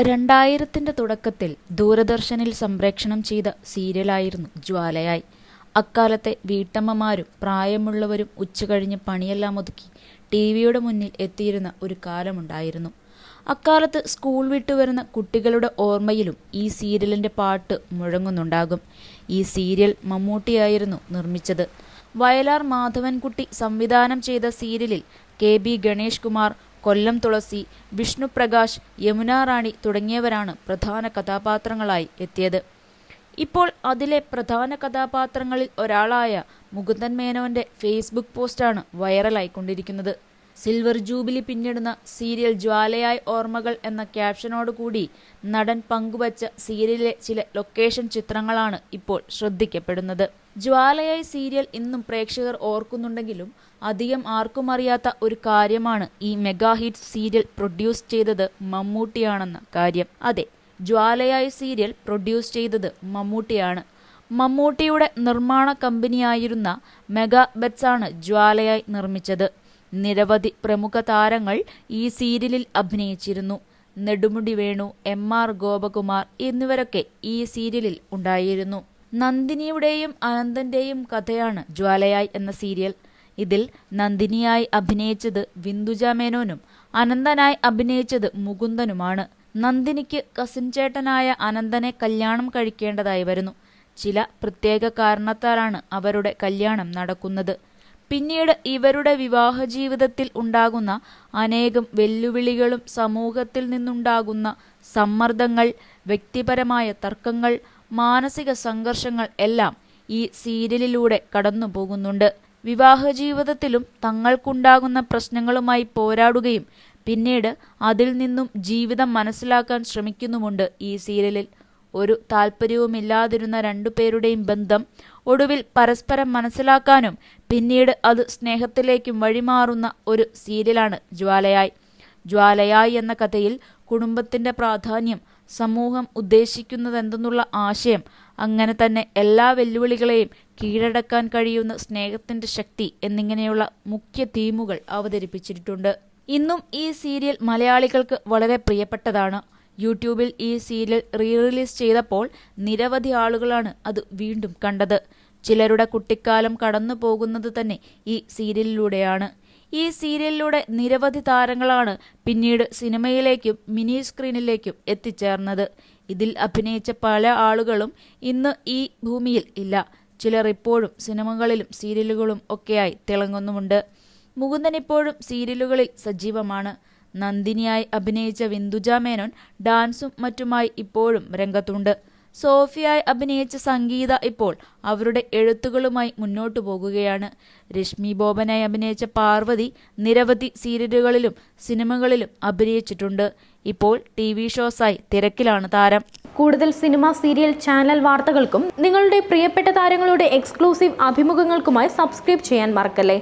രണ്ടായിരത്തിന്റെ തുടക്കത്തിൽ ദൂരദർശനിൽ സംപ്രേക്ഷണം ചെയ്ത സീരിയലായിരുന്നു ജ്വാലയായി. അക്കാലത്തെ വീട്ടമ്മമാരും പ്രായമുള്ളവരും ഉച്ചകഴിഞ്ഞ് പണിയെല്ലാം ഒതുക്കി ടി വിയുടെ മുന്നിൽ എത്തിയിരുന്ന ഒരു കാലമുണ്ടായിരുന്നു. അക്കാലത്ത് സ്കൂൾ വിട്ടു വരുന്ന കുട്ടികളുടെ ഓർമ്മയിലും ഈ സീരിയലിന്റെ പാട്ട് മുഴങ്ങുന്നുണ്ടാകും. ഈ സീരിയൽ മമ്മൂട്ടിയായിരുന്നു നിർമ്മിച്ചത്. വയലാർ മാധവൻകുട്ടി സംവിധാനം ചെയ്ത സീരിയലിൽ കെ ബി ഗണേഷ് കുമാർ കൊല്ലം തുളസി വിഷ്ണുപ്രകാശ് യമുനാറാണി റാണി തുടങ്ങിയവരാണ് പ്രധാന കഥാപാത്രങ്ങളായി എത്തിയത്. ഇപ്പോൾ അതിലെ പ്രധാന കഥാപാത്രങ്ങളിൽ ഒരാളായ മുകുന്ദൻ മേനോന്റെ ഫേസ്ബുക്ക് പോസ്റ്റാണ് വൈറലായിക്കൊണ്ടിരിക്കുന്നത്. സിൽവർ ജൂബിലി പിന്നിടുന്ന സീരിയൽ ജ്വാലയായി ഓർമ്മകൾ എന്ന ക്യാപ്ഷനോടുകൂടി നടൻ പങ്കുവച്ച സീരിയലിലെ ചില ലൊക്കേഷൻ ചിത്രങ്ങളാണ് ഇപ്പോൾ ശ്രദ്ധിക്കപ്പെടുന്നത്. ജ്വാലയായി സീരിയൽ ഇന്നും പ്രേക്ഷകർ ഓർക്കുന്നുണ്ടെങ്കിലും അധികം ആർക്കും അറിയാത്ത ഒരു കാര്യമാണ് ഈ മെഗാ ഹിറ്റ് സീരിയൽ പ്രൊഡ്യൂസ് ചെയ്തത് മമ്മൂട്ടിയാണെന്ന കാര്യം. അതെ ജ്വാലയായി സീരിയൽ പ്രൊഡ്യൂസ് ചെയ്തത് മമ്മൂട്ടിയാണ്. മമ്മൂട്ടിയുടെ നിർമ്മാണ കമ്പനിയായിരുന്ന മെഗാ ബെറ്റ്സാണ് ജ്വാലയായി നിർമ്മിച്ചത്. നിരവധി പ്രമുഖ താരങ്ങൾ ഈ സീരിയലിൽ അഭിനയിച്ചിരുന്നു. നെടുമുടി വേണു എം ആർ ഗോപകുമാർ എന്നിവരൊക്കെ ഈ സീരിയലിൽ ഉണ്ടായിരുന്നു. നന്ദിനിയുടെയും അനന്തന്റെയും കഥയാണ് ജ്വാലയായി എന്ന സീരിയൽ. ഇതിൽ നന്ദിനിയായി അഭിനയിച്ചത് വിന്ദുജ മേനോനും അനന്തനായി അഭിനയിച്ചത് മുകുന്ദനുമാണ്. നന്ദിനിക്ക് കസിൻ ചേട്ടനായ അനന്തനെ കല്യാണം കഴിക്കേണ്ടതായി വരുന്നു. ചില പ്രത്യേക കാരണത്താലാണ് അവരുടെ കല്യാണം നടക്കുന്നത്. പിന്നീട് ഇവരുടെ വിവാഹ ജീവിതത്തിൽ ഉണ്ടാകുന്ന അനേകം വെല്ലുവിളികളും സമൂഹത്തിൽ നിന്നുണ്ടാകുന്ന സമ്മർദ്ദങ്ങൾ വ്യക്തിപരമായ തർക്കങ്ങൾ മാനസിക സംഘർഷങ്ങൾ എല്ലാം ഈ സീരിയലിലൂടെ കടന്നു പോകുന്നുണ്ട് വിവാഹ ജീവിതത്തിലും തങ്ങൾക്കുണ്ടാകുന്ന പ്രശ്നങ്ങളുമായി പോരാടുകയും പിന്നീട് അതിൽ നിന്നും ജീവിതം മനസ്സിലാക്കാൻ ശ്രമിക്കുന്നുമുണ്ട് ഈ സീരിയലിൽ. ഒരു താല്പര്യവുമില്ലാതിരുന്ന രണ്ടുപേരുടെയും ബന്ധം ഒടുവിൽ പരസ്പരം മനസ്സിലാക്കാനും പിന്നീട് അത് സ്നേഹത്തിലേക്കും വഴിമാറുന്ന ഒരു സീരിയലാണ് ജ്വാലയായി. ജ്വാലയായി എന്ന കഥയിൽ കുടുംബത്തിന്റെ പ്രാധാന്യം സമൂഹം ഉദ്ദേശിക്കുന്നതെന്തെന്നുള്ള ആശയം അങ്ങനെ തന്നെ എല്ലാ വെല്ലുവിളികളെയും കീഴടക്കാൻ കഴിയുന്ന സ്നേഹത്തിന്റെ ശക്തി എന്നിങ്ങനെയുള്ള മുഖ്യ തീമുകൾ അവതരിപ്പിച്ചിട്ടുണ്ട്. ഇന്നും ഈ സീരിയൽ മലയാളികൾക്ക് വളരെ പ്രിയപ്പെട്ടതാണ്. യൂട്യൂബിൽ ഈ സീരിയൽ റീ റിലീസ് ചെയ്തപ്പോൾ നിരവധി ആളുകളാണ് അത് വീണ്ടും കണ്ടത്. ചിലരുടെ കുട്ടിക്കാലം കടന്നു പോകുന്നത് തന്നെ ഈ സീരിയലിലൂടെയാണ്. ഈ സീരിയലിലൂടെ നിരവധി താരങ്ങളാണ് പിന്നീട് സിനിമയിലേക്കും മിനി സ്ക്രീനിലേക്കും എത്തിച്ചേർന്നത്. ഇതിൽ അഭിനയിച്ച പല ആളുകളും ഇന്ന് ഈ ഭൂമിയിൽ ഇല്ല. ചിലർ ഇപ്പോഴും സിനിമകളിലും സീരിയലുകളും ഒക്കെയായി തിളങ്ങുന്നുമുണ്ട്. മുകുന്ദൻ ഇപ്പോഴും സീരിയലുകളിൽ സജീവമാണ്. നന്ദിനിയായി അഭിനയിച്ച വിന്ദുജ മേനോൻ ഡാൻസും മറ്റുമായി ഇപ്പോഴും രംഗത്തുണ്ട്. സോഫിയായി അഭിനയിച്ച സംഗീത ഇപ്പോൾ അവരുടെ എഴുത്തുകളുമായി മുന്നോട്ടു പോകുകയാണ്. രശ്മി ബോബനായി അഭിനയിച്ച പാർവതി നിരവധി സീരിയലുകളിലും സിനിമകളിലും അഭിനയിച്ചിട്ടുണ്ട്. ഇപ്പോൾ ടി വി ഷോസായി തിരക്കിലാണ് താരം. കൂടുതൽ സിനിമ സീരിയൽ ചാനൽ വാർത്തകൾക്കും നിങ്ങളുടെ പ്രിയപ്പെട്ട താരങ്ങളുടെ എക്സ്ക്ലൂസീവ് അഭിമുഖങ്ങൾക്കുമായി സബ്സ്ക്രൈബ് ചെയ്യാൻ മറക്കല്ലേ?